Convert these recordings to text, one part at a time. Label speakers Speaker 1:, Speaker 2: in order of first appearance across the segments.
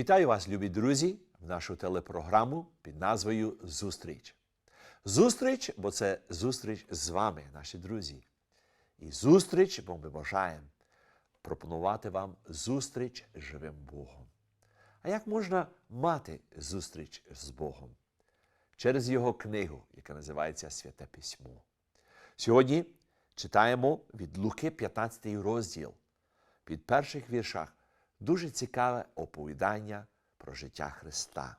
Speaker 1: Вітаю вас, любі друзі, в нашу телепрограму під назвою Зустріч. Зустріч, бо це зустріч з вами, наші друзі. І зустріч, бо ми бажаємо пропонувати вам зустріч з живим Богом. А як можна мати зустріч з Богом? Через його книгу, яка називається Святе Письмо. Сьогодні читаємо від Луки 15 розділ. Під перших віршах дуже цікаве оповідання про життя Христа.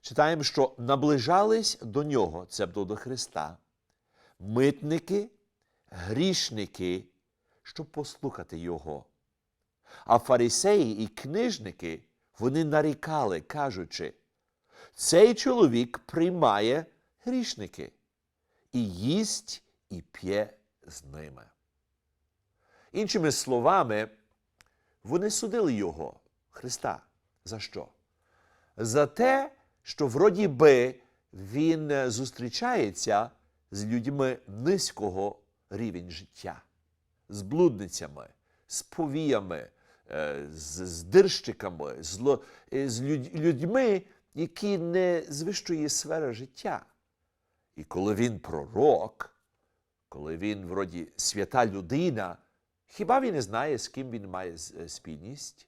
Speaker 1: Читаємо, що наближались до нього, цебто до Христа, митники, грішники, щоб послухати Його. А фарисеї і книжники вони нарікали, кажучи, цей чоловік приймає грішники і їсть і п'є з ними. Іншими словами, вони судили його, Христа. За що? За те, що вроді би він е, зустрічається з людьми низького рівень життя, з блудницями, з повіями, е, з з, е, з людьми, які не з вищої сфери життя. І коли він пророк, коли він вроді свята людина, хіба він не знає, з ким він має е, спільність,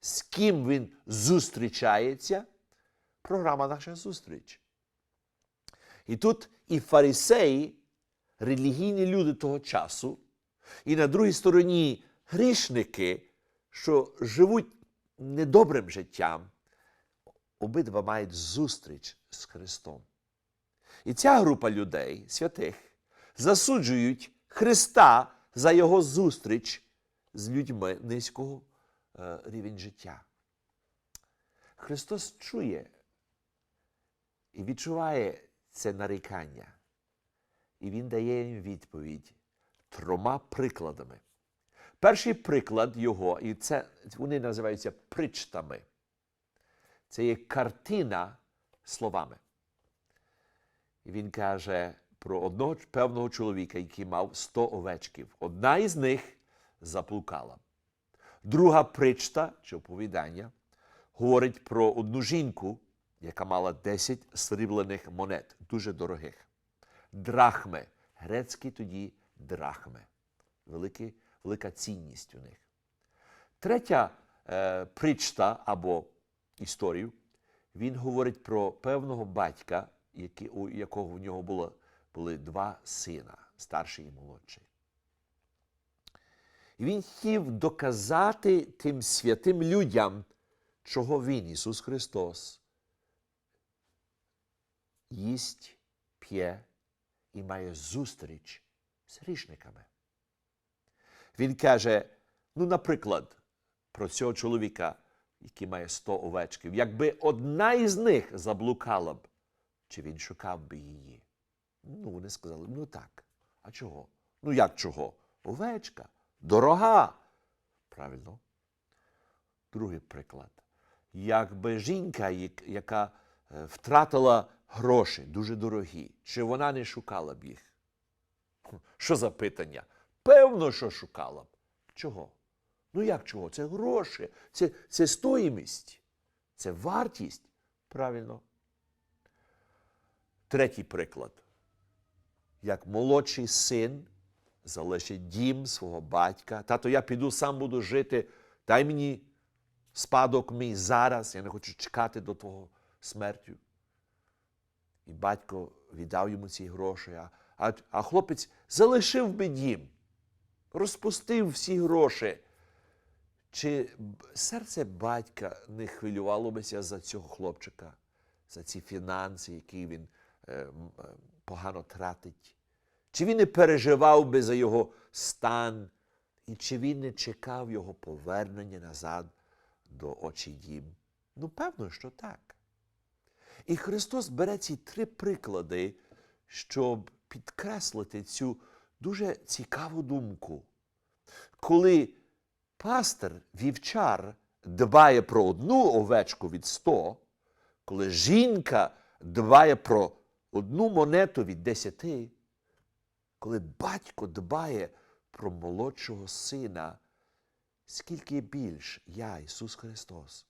Speaker 1: з ким він зустрічається? Програма наша зустріч. І тут і фарисеї, релігійні люди того часу, і на другій стороні грішники, що живуть недобрим життям, обидва мають зустріч з Христом. І ця група людей, святих, засуджують Христа за його зустріч з людьми низького е, рівень життя. Христос чує і відчуває це нарікання. І Він дає їм відповідь трьома прикладами. Перший приклад його, і це вони називаються причтами. Це є картина словами. І він каже про одного певного чоловіка, який мав 100 овечків. Одна із них заплукала. Друга причта чи оповідання говорить про одну жінку, яка мала 10 сріблених монет, дуже дорогих. Драхми. Грецькі тоді драхми. Великі, велика цінність у них. Третя е, причта або історію, він говорить про певного батька, які, у якого в нього було, були два сина, старший і молодший. І він хотів доказати тим святим людям, чого він, Ісус Христос, їсть, п'є і має зустріч з грішниками. Він каже, ну, наприклад, про цього чоловіка, який має 100 овечків, якби одна із них заблукала б, чи він шукав би її? Ну, вони сказали, ну так. А чого? Ну як чого? Овечка, дорога. Правильно. Другий приклад. Якби жінка, яка е, втратила гроші дуже дорогі, чи вона не шукала б їх? Що за питання? Певно, що шукала б. Чого? Ну як чого? Це гроші, це, це стоїмість, це вартість. Правильно. Третій приклад. Як молодший син залишить дім свого батька. Тато, я піду сам буду жити. Дай мені спадок мій зараз. Я не хочу чекати до того смертю. І батько віддав йому ці гроші, а, а, а хлопець залишив би дім, розпустив всі гроші. Чи серце батька не хвилювало бися за цього хлопчика, за ці фінанси, які він погано тратить? Чи він не переживав би за його стан, і чи він не чекав його повернення назад до очі дім? Ну, певно, що так. І Христос бере ці три приклади, щоб підкреслити цю дуже цікаву думку. Коли пастир, вівчар дбає про одну овечку від сто, коли жінка дбає про одну монету від десяти, коли батько дбає про молодшого сина, скільки більш я, Ісус Христос,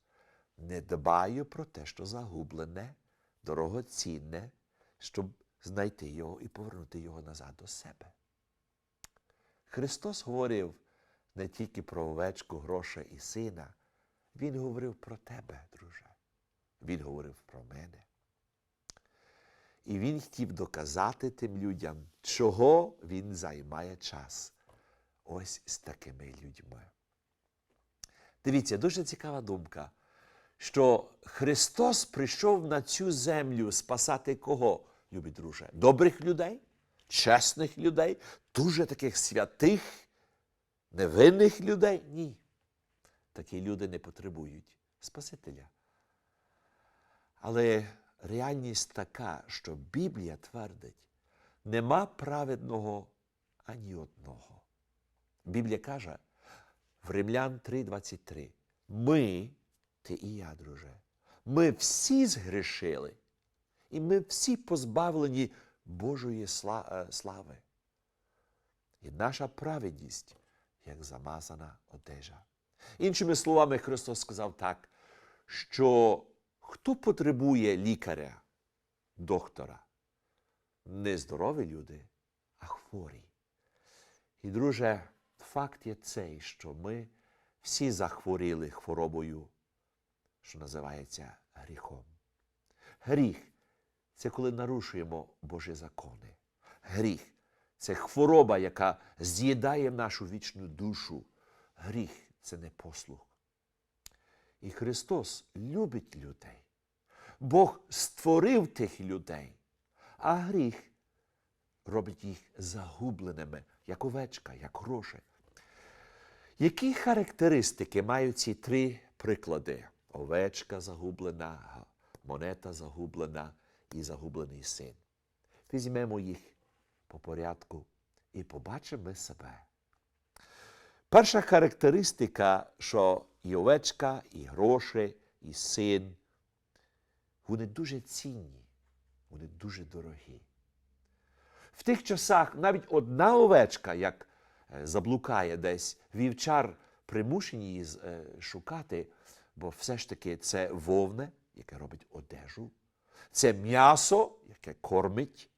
Speaker 1: не дбаю про те, що загублене, дорогоцінне, щоб знайти його і повернути його назад до себе. Христос говорив не тільки про овечку, гроша і сина, Він говорив про тебе, друже. Він говорив про мене. І він хотів доказати тим людям, чого він займає час. Ось з такими людьми. Дивіться, дуже цікава думка, що Христос прийшов на цю землю спасати кого, любі друже? Добрих людей, чесних людей, дуже таких святих, невинних людей? Ні. Такі люди не потребують Спасителя. Але реальність така, що Біблія твердить, нема праведного ані одного. Біблія каже в Римлян 3:23, ми, ти і я, друже, ми всі згрішили, і ми всі позбавлені Божої е, слави. І наша праведність, як замазана одежа. Іншими словами, Христос сказав так, що хто потребує лікаря, доктора? Не здорові люди, а хворі. І, друже, факт є цей, що ми всі захворіли хворобою, що називається гріхом. Гріх це коли нарушуємо Божі закони. Гріх це хвороба, яка з'їдає нашу вічну душу. Гріх це непослух. І Христос любить людей. Бог створив тих людей, а гріх робить їх загубленими, як овечка, як гроші. Які характеристики мають ці три приклади? Овечка загублена, монета загублена і загублений син. Візьмемо їх по порядку і побачимо себе. Перша характеристика, що і овечка, і гроші, і син, вони дуже цінні, вони дуже дорогі. В тих часах навіть одна овечка, як е, заблукає десь, вівчар примушені її е, шукати, бо все ж таки це вовне, яке робить одежу, це м'ясо, яке кормить,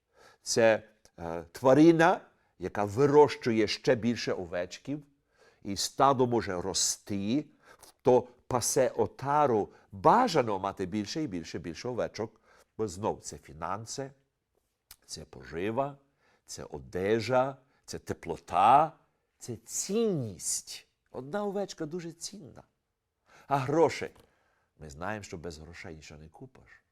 Speaker 1: це е, тварина, яка вирощує ще більше овечків, і стадо може рости, то пасе отару бажано мати більше і більше більше овечок, бо знов це фінанси, це пожива, це одежа, це теплота, це цінність. Одна овечка дуже цінна. А гроші. Ми знаємо, що без грошей нічого не купиш.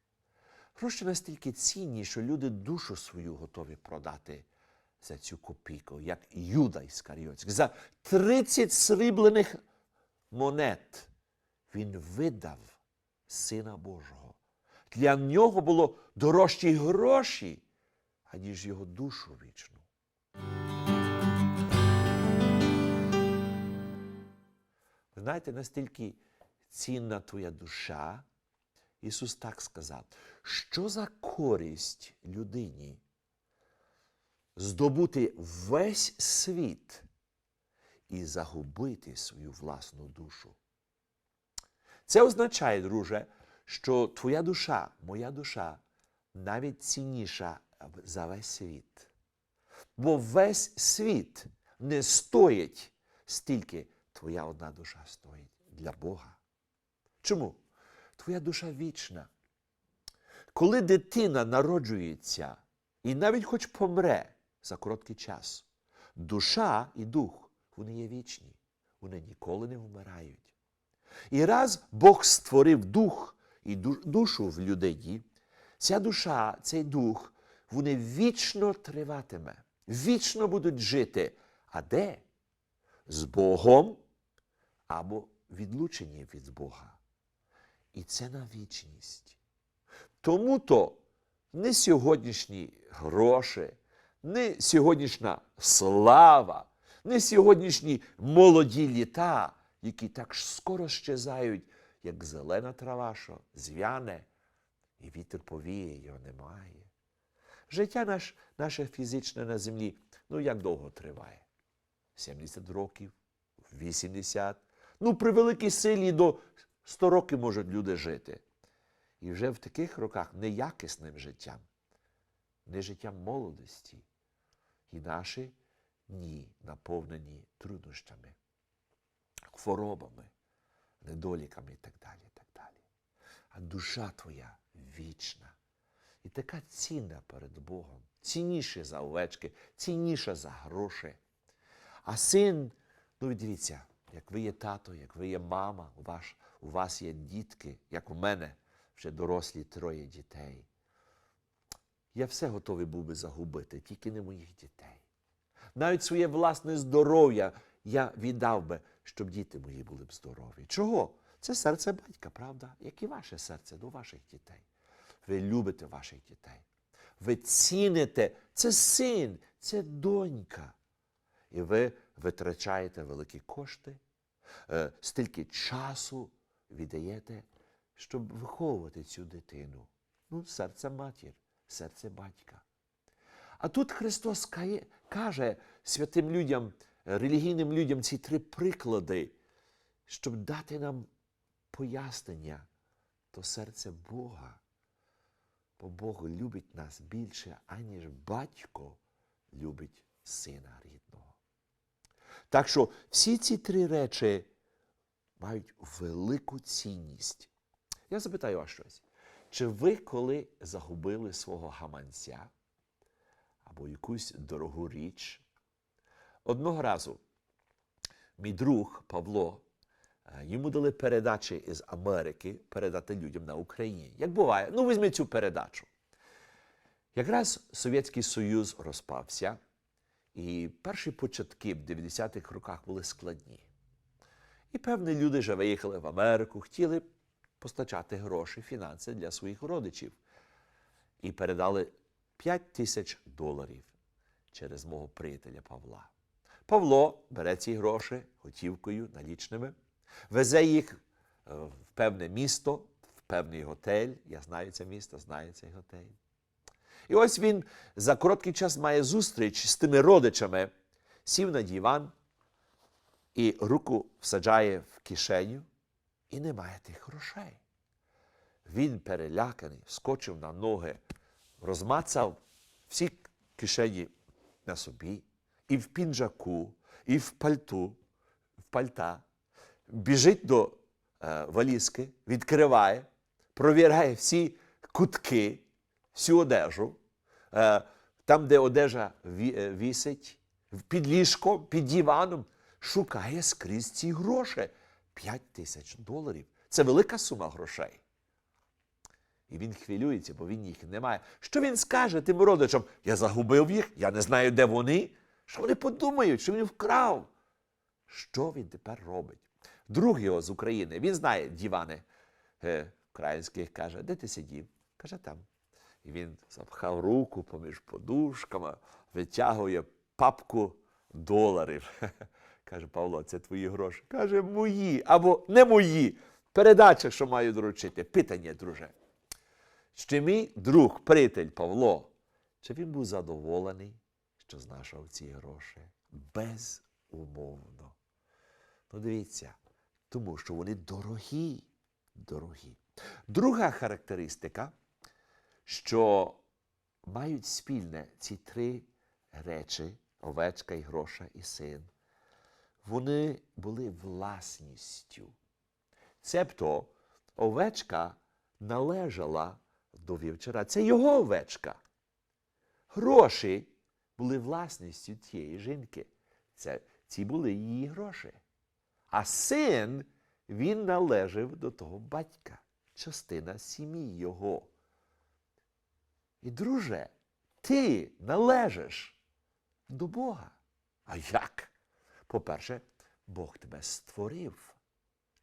Speaker 1: Гроші настільки цінні, що люди душу свою готові продати за цю копійку, як Юда Іскаріотський. За 30 сріблених монет він видав Сина Божого. Для нього було дорожчі гроші, аніж його душу вічну. Ви знаєте, настільки цінна твоя душа, Ісус так сказав, що за користь людині здобути весь світ і загубити свою власну душу. Це означає, друже, що твоя душа, моя душа, навіть цінніша за весь світ. Бо весь світ не стоїть стільки твоя одна душа стоїть для Бога. Чому? Твоя душа вічна. Коли дитина народжується і навіть хоч помре за короткий час, душа і дух вони є вічні, вони ніколи не вмирають. І раз Бог створив дух і душу в людині, ця душа, цей дух, вони вічно триватиме, вічно будуть жити. А де? З Богом або відлучені від Бога. І це на вічність. Тому то не сьогоднішні гроші, не сьогоднішня слава, не сьогоднішні молоді літа, які так скоро щезають, як зелена трава, що зв'яне, і вітер повіє, його немає. Життя наш, наше фізичне на землі, ну як довго триває? 70 років, 80, Ну, при великій силі до 100 років можуть люди жити. І вже в таких роках неякісним життям, не життям молодості. І наші дні наповнені труднощами, хворобами, недоліками і так далі. і так далі. А душа твоя вічна. І така цінна перед Богом, цінніше за овечки, цінніша за гроші. А син, ну дивіться, як ви є тато, як ви є мама, у вас, у вас є дітки, як у мене вже дорослі троє дітей. Я все готовий був би загубити, тільки не моїх дітей. Навіть своє власне здоров'я я віддав би, щоб діти мої були б здорові. Чого? Це серце батька, правда? Як і ваше серце до ваших дітей. Ви любите ваших дітей. Ви ціните, це син, це донька. І ви витрачаєте великі кошти, е, стільки часу віддаєте, щоб виховувати цю дитину. Ну, серце матір, серце батька. А тут Христос каже святим людям, релігійним людям ці три приклади, щоб дати нам пояснення то серце Бога. Бо Бог любить нас більше, аніж батько любить сина рідного. Так що всі ці три речі мають велику цінність. Я запитаю вас щось. Чи ви коли загубили свого гаманця або якусь дорогу річ? Одного разу мій друг Павло, е, йому дали передачі із Америки передати людям на Україні. Як буває, ну візьми цю передачу. Якраз Совєтський Союз розпався, і перші початки в 90-х роках були складні. І певні люди вже виїхали в Америку, хотіли постачати гроші, фінанси для своїх родичів. І передали 5 тисяч доларів через мого приятеля Павла. Павло бере ці гроші готівкою налічними, везе їх е, в певне місто, в певний готель. Я знаю це місто, знаю цей готель. І ось він за короткий час має зустріч з тими родичами, сів на диван і руку всаджає в кишеню, і немає тих грошей. Він переляканий, вскочив на ноги, розмацав всі кишені на собі, і в пінжаку, і в пальту, в пальта, біжить до е, валізки, відкриває, провіряє всі кутки, всю одежу, е, там, де одежа ві- е, вісить, під ліжком, під диваном, шукає скрізь ці гроші. 5 тисяч доларів. Це велика сума грошей. І він хвилюється, бо він їх не має. Що він скаже тим родичам? Я загубив їх, я не знаю, де вони. Що вони подумають, що він вкрав? Що він тепер робить? Друг його з України, він знає дівани е, українських, каже, де ти сидів? Каже, там. І він запхав руку поміж подушками, витягує папку доларів. Каже, Павло, це твої гроші. Каже, мої або не мої. Передача, що маю доручити. Питання, друже. Чи мій друг, приятель Павло, чи він був задоволений, що знайшов ці гроші? Безумовно. Ну, дивіться, тому що вони дорогі. Дорогі. Друга характеристика, що мають спільне ці три речі овечка, і гроша і син. Вони були власністю. Цебто овечка належала до вівчара. Це його овечка. Гроші були власністю тієї жінки. Це, ці були її гроші. А син він належав до того батька, частина сім'ї його. І, друже, ти належиш до Бога. А як? По-перше, Бог тебе створив.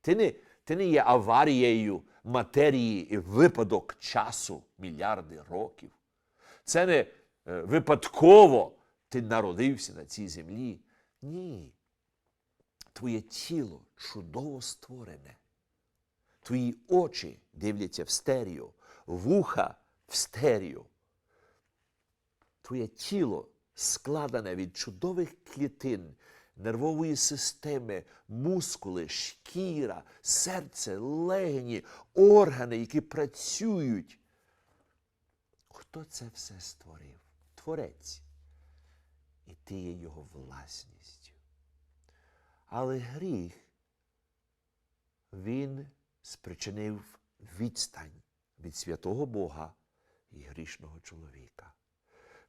Speaker 1: Ти не, ти не є аварією матерії і випадок часу мільярди років. Це не випадково ти народився на цій землі. Ні. Твоє тіло чудово створене. Твої очі дивляться в стерео, вуха в стерео. Твоє тіло складене від чудових клітин, нервової системи, мускули, шкіра, серце, легені, органи, які працюють. Хто це все створив? Творець. І ти є його власністю. Але гріх, він спричинив відстань від святого Бога і грішного чоловіка.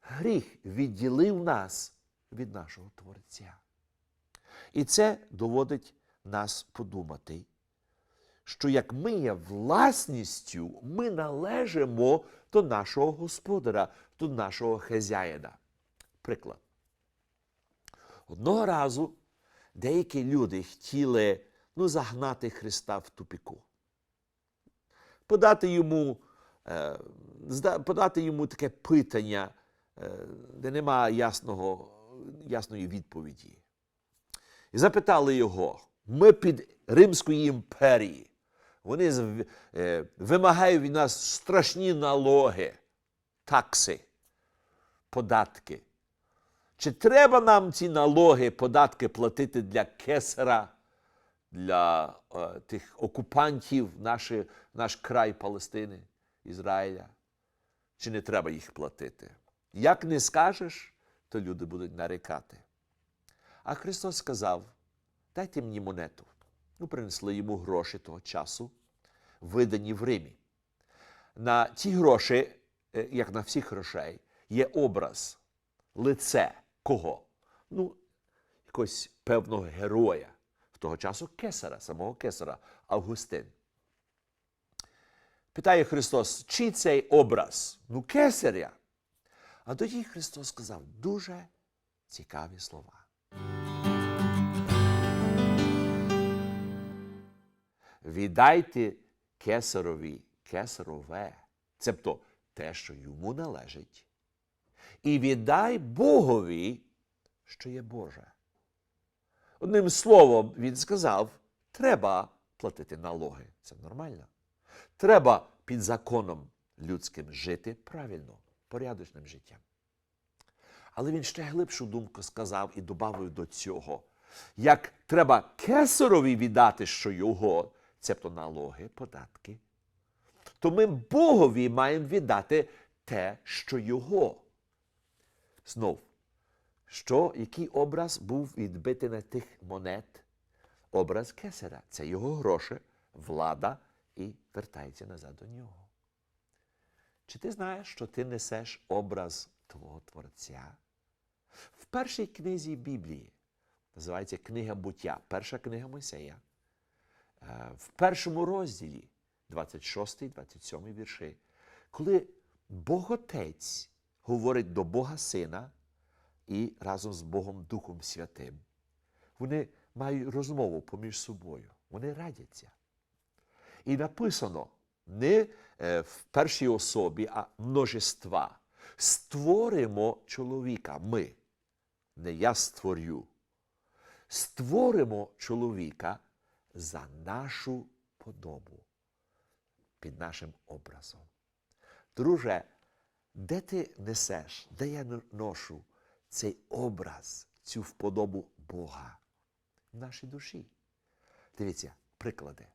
Speaker 1: Гріх відділив нас від нашого Творця. І це доводить нас подумати, що як ми є власністю, ми належимо до нашого господаря, до нашого хазяїна. Приклад. Одного разу деякі люди хотіли ну, загнати Христа в тупіку. Подати йому, е, подати йому таке питання, е, де немає ясного, ясної відповіді. І запитали його: ми під Римської імперії. Вони е, вимагають від нас страшні налоги, такси, податки. Чи треба нам ці налоги, податки платити для кесара, для е, тих окупантів, наші, наш край Палестини, Ізраїля? Чи не треба їх платити? Як не скажеш, то люди будуть нарікати. А Христос сказав: дайте мені монету. Ну, принесли йому гроші того часу, видані в Римі. На ті гроші, е, як на всіх грошей, є образ, лице кого? Ну, якогось певного героя в того часу кесара, самого кесара, Августин. Питає Христос, чий цей образ? Ну, кесаря. А тоді Христос сказав дуже цікаві слова. Віддайте кесарові кесарове, цебто те, що йому належить, і віддай Богові, що є Боже. Одним словом, він сказав, треба платити налоги. Це нормально. Треба під законом людським жити правильно, порядочним життям. Але він ще глибшу думку сказав і додав до цього. Як треба кесарові віддати, що його, цебто налоги, податки, то ми Богові маємо віддати те, що його. Знов, що, який образ був відбитий на тих монет? Образ кесаря. Це його гроші, влада і вертається назад до нього. Чи ти знаєш, що ти несеш образ твого Творця? В першій книзі Біблії, називається Книга буття, перша книга Мойсея, в першому розділі, 26-27 вірші, коли Бог Отець говорить до Бога Сина і разом з Богом Духом Святим, вони мають розмову поміж собою, вони радяться. І написано не е, в першій особі, а множества. Створимо чоловіка. Ми. Не я створю. Створимо чоловіка за нашу подобу, під нашим образом. Друже, де ти несеш, де я ношу цей образ, цю вподобу Бога в нашій душі? Дивіться, приклади.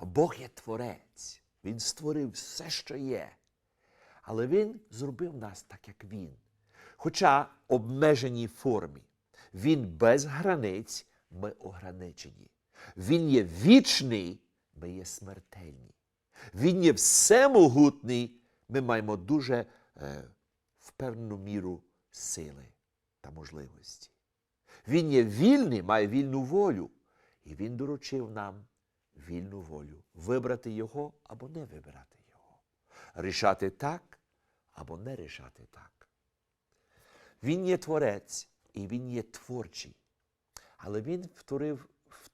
Speaker 1: Бог є творець, Він створив все, що є. Але Він зробив нас так, як Він. Хоча обмеженій формі. Він без границь, ми ограничені. Він є вічний, ми є смертельні. Він є всемогутний, ми маємо дуже е, впевнену міру сили та можливості. Він є вільний, має вільну волю, і він доручив нам вільну волю вибрати його або не вибирати його, рішати так або не рішати так. Він є творець і він є творчий. Але він втворив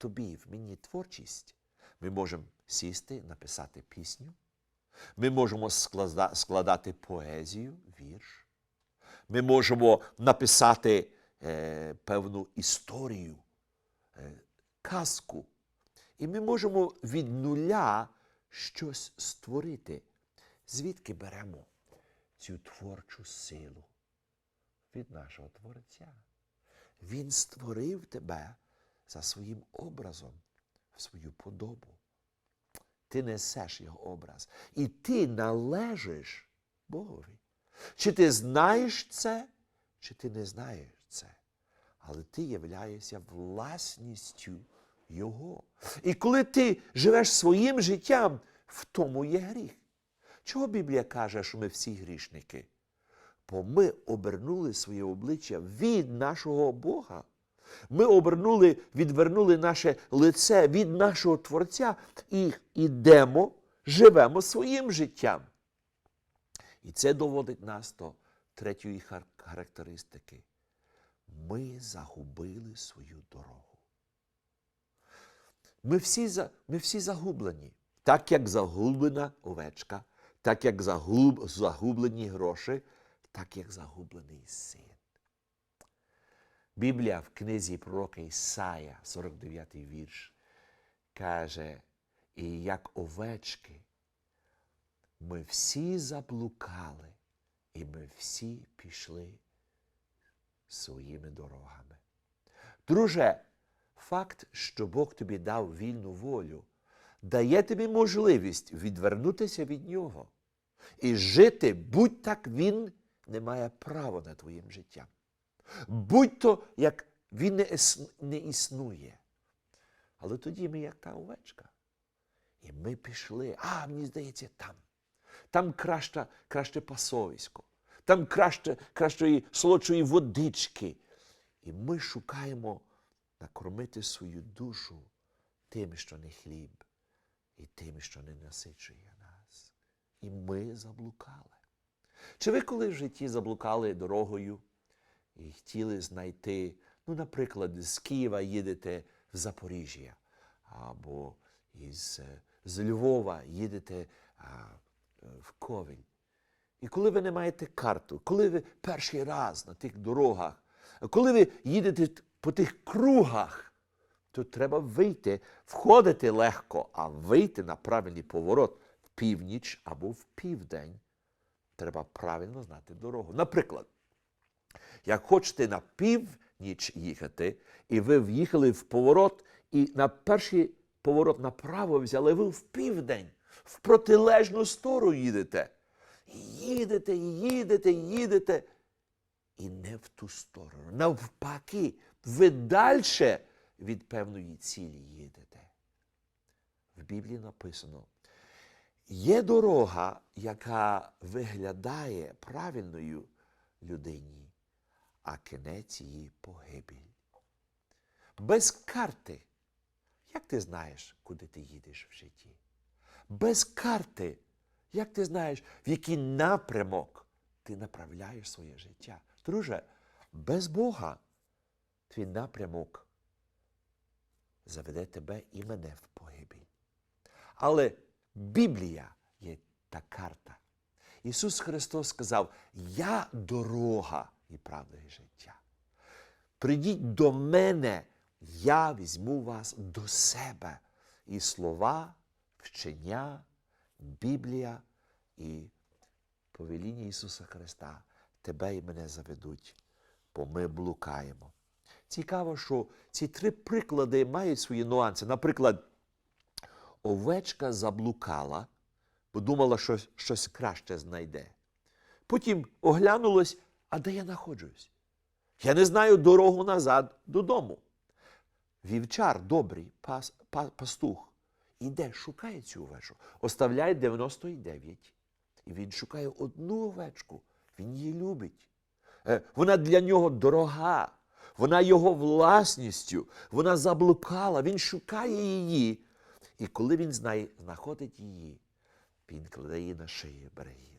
Speaker 1: тобі, в мені творчість. Ми можемо сісти, написати пісню. Ми можемо складати поезію, вірш. Ми можемо написати е, певну історію, е, казку. І ми можемо від нуля щось створити. Звідки беремо цю творчу силу? Від нашого Творця. Він створив тебе за своїм образом, в свою подобу. Ти несеш його образ. І ти належиш Богові. Чи ти знаєш це, чи ти не знаєш це. Але ти являєшся власністю Його. І коли ти живеш своїм життям, в тому є гріх. Чого Біблія каже, що ми всі грішники? Бо ми обернули своє обличчя від нашого Бога. Ми обернули, відвернули наше лице від нашого Творця і йдемо, живемо своїм життям. І це доводить нас до третьої характеристики. Ми загубили свою дорогу. Ми всі, ми всі загублені, так як загублена овечка, так як загуб, загублені гроші, так як загублений син. Біблія в книзі пророка Ісая, 49 вірш, каже, і як овечки, ми всі заблукали, і ми всі пішли своїми дорогами. Друже, факт, що Бог тобі дав вільну волю, дає тобі можливість відвернутися від нього і жити, будь так він не має права на твоїм життям. Будь то, як він не, ес- не існує. Але тоді ми як та овечка. І ми пішли, а мені здається, там. Там краще, краще пасовисько, там краще, кращої солодшої водички. І ми шукаємо накормити свою душу тим, що не хліб, і тим, що не насичує нас. І ми заблукали. Чи ви коли в житті заблукали дорогою і хотіли знайти, ну, наприклад, з Києва їдете в Запоріжжя, або із, е, з Львова їдете а, в Ковель. І коли ви не маєте карту, коли ви перший раз на тих дорогах, коли ви їдете по тих кругах, то треба вийти, входити легко, а вийти на правильний поворот в північ або в південь. Треба правильно знати дорогу. Наприклад, як хочете на північ їхати, і ви в'їхали в поворот, і на перший поворот направо взяли, ви в південь, в протилежну сторону їдете. Їдете, їдете, їдете. І не в ту сторону. Навпаки, ви далі від певної цілі їдете. В Біблії написано, є дорога, яка виглядає правильною людині, а кінець її погибель. Без карти. Як ти знаєш, куди ти їдеш в житті? Без карти. Як ти знаєш, в який напрямок ти направляєш своє життя? Друже, без Бога твій напрямок заведе тебе і мене в погибель. Але Біблія є та карта. Ісус Христос сказав: Я дорога і правда і життя. Прийдіть до мене, я візьму вас до себе. І слова, вчення, Біблія і повеління Ісуса Христа тебе і мене заведуть, бо ми блукаємо. Цікаво, що ці три приклади мають свої нюанси. Наприклад, овечка заблукала, бо думала, що щось краще знайде. Потім оглянулась, а де я знаходжусь? Я не знаю дорогу назад додому. Вівчар добрий, пас, па- пастух, іде, шукає цю овечку, оставляє 99. І він шукає одну овечку. Він її любить. Е, Вона для нього дорога, вона його власністю, вона заблукала, він шукає її. І коли він знає, знаходить її, він кладе її на шию, бере її додому.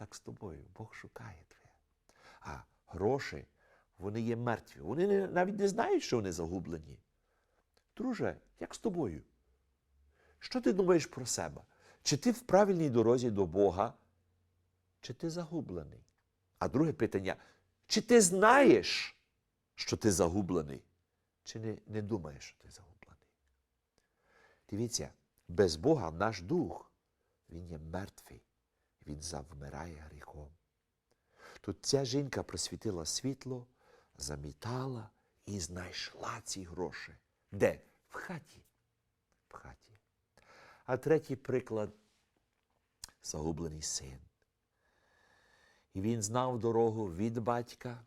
Speaker 1: Так з тобою Бог шукає тебе. А гроші, вони є мертві. Вони не- навіть не знають, що вони загублені. Друже, як з тобою? Що ти думаєш про себе? Чи ти в правильній дорозі до Бога, чи ти загублений? А друге питання: чи ти знаєш, що ти загублений, чи не, не думаєш, що ти загублений? Дивіться, без Бога наш дух, він є мертвий, він завмирає гріхом. Тут ця жінка просвітила світло, замітала і знайшла ці гроші. Де? В хаті. В хаті. А третій приклад загублений син. І він знав дорогу від батька,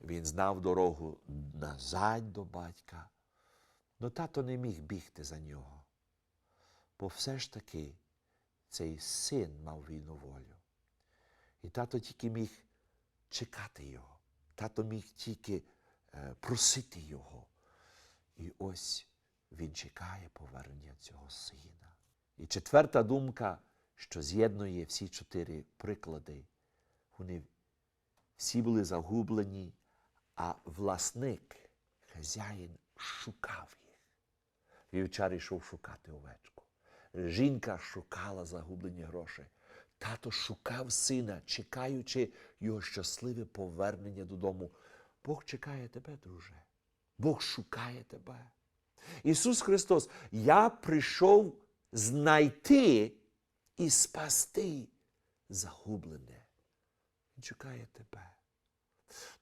Speaker 1: він знав дорогу назад до батька. Но тато не міг бігти за нього. Бо все ж таки цей син мав вільну волю. І тато тільки міг чекати його. Тато міг тільки е, просити його. І ось він чекає повернення цього сина. І четверта думка, що з'єднує всі чотири приклади, вони всі були загублені, а власник, хазяїн, шукав їх. Вівчар йшов шукати овечку. Жінка шукала загублені гроші. Тато шукав сина, чекаючи його щасливе повернення додому. Бог чекає тебе, друже. Бог шукає тебе. Ісус Христос, я прийшов знайти і спасти загублене. Він чекає тебе.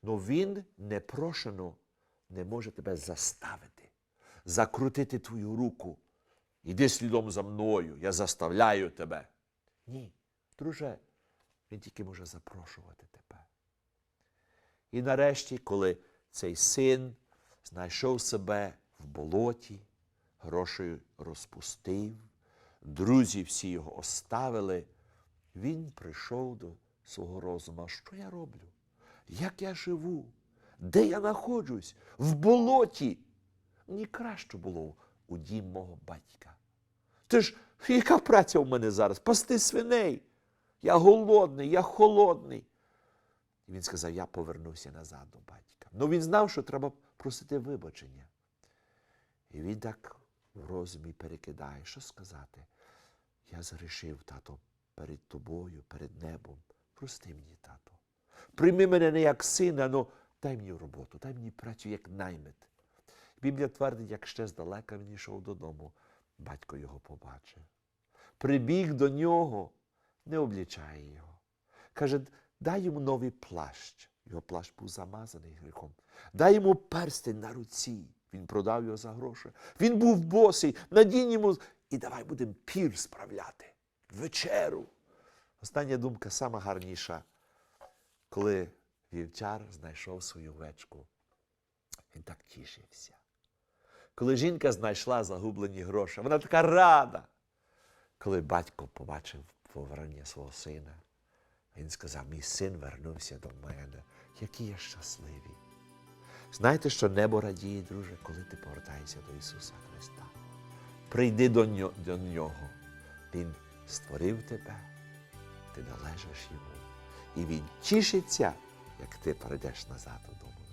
Speaker 1: Но Він непрошено не може тебе заставити, закрутити твою руку. Іди слідом за мною, я заставляю тебе. Ні, друже, він тільки може запрошувати тебе. І нарешті, коли цей син знайшов себе в болоті, гроші розпустив, друзі всі його оставили, він прийшов до свого розуму. Що я роблю? Як я живу? Де я знаходжусь? В болоті. Мені краще було у дім мого батька. Ти ж, яка праця у мене зараз? Пасти свиней. Я голодний, я холодний. І він сказав, я повернуся назад до батька. Ну він знав, що треба просити вибачення. І він так в розумі перекидає, що сказати? Я зарішив, тато, перед тобою, перед небом. Прости мені, тато. Прийми мене не як сина, але дай мені роботу, дай мені працю як наймит. Біблія твердить, як ще здалека він йшов додому, батько його побачив. Прибіг до нього, не облічає його. Каже, дай йому новий плащ. Його плащ був замазаний гріхом. Дай йому перстень на руці. Він продав його за гроші. Він був босий, надінь йому і давай будемо пір справляти. Вечеру. Остання думка сама гарніша, коли вівчар знайшов свою овечку. Він так тішився. Коли жінка знайшла загублені гроші, вона така рада. Коли батько побачив повернення свого сина, він сказав: мій син вернувся до мене, який я щасливий. Знаєте, що небо радіє, друже, коли ти повертаєшся до Ісуса Христа. Прийди до нього, до нього. Він створив тебе, ти належиш йому. І Він тішиться, як ти прийдеш назад додому.